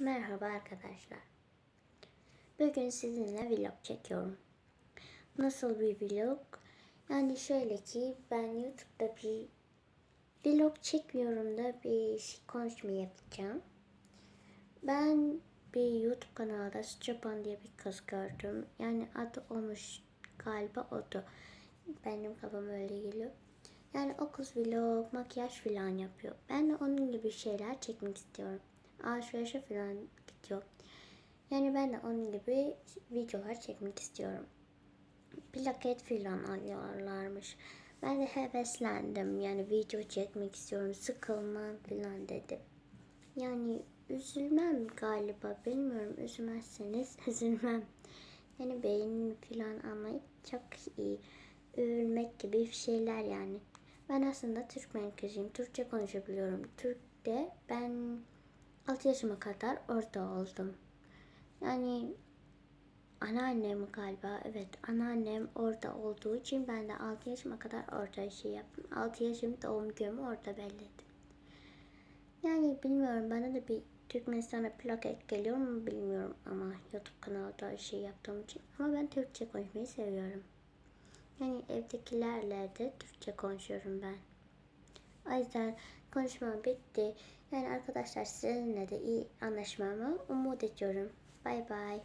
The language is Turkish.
Merhaba arkadaşlar. Bugün sizinle vlog çekiyorum. Nasıl bir vlog? Yani şöyle ki ben YouTube'da bir vlog çekmiyorum da bir şey konuşma yapacağım. Ben bir YouTube kanalında Japan diye bir kız gördüm. Yani adı olmuş galiba odu. Benim kafam öyle geliyor. Yani o kız vlog, makyaj falan yapıyor. Ben de onun gibi şeyler çekmek istiyorum. Alışverişe falan gidiyor. Yani ben de onun gibi videolar çekmek istiyorum. Plaket falan alıyorlarmış. Ben de heveslendim. Yani video çekmek istiyorum. Sıkılmam falan dedim. Yani üzülmem galiba. Bilmiyorum üzülmezseniz üzülmem. Yani beğenin falan ama çok iyi. Övülmek gibi şeyler yani. Ben aslında Türkmen kızıyım. Türkçe konuşabiliyorum. Türk'te ben 6 yaşıma kadar orada oldum. Yani anneannem galiba evet anneannem orada olduğu için ben de 6 yaşıma kadar orada şey yaptım. 6 yaşım doğum günümü orada belirledim. Yani bilmiyorum bana da bir Türkmenistan'a plaket geliyor mu bilmiyorum ama YouTube kanalda şey yaptığım için. Ama ben Türkçe konuşmayı seviyorum. Yani evdekilerle de Türkçe konuşuyorum ben. O yüzden konuşmam bitti. Yani arkadaşlar sizinle de iyi anlaşmamı umut ediyorum. Bay bay.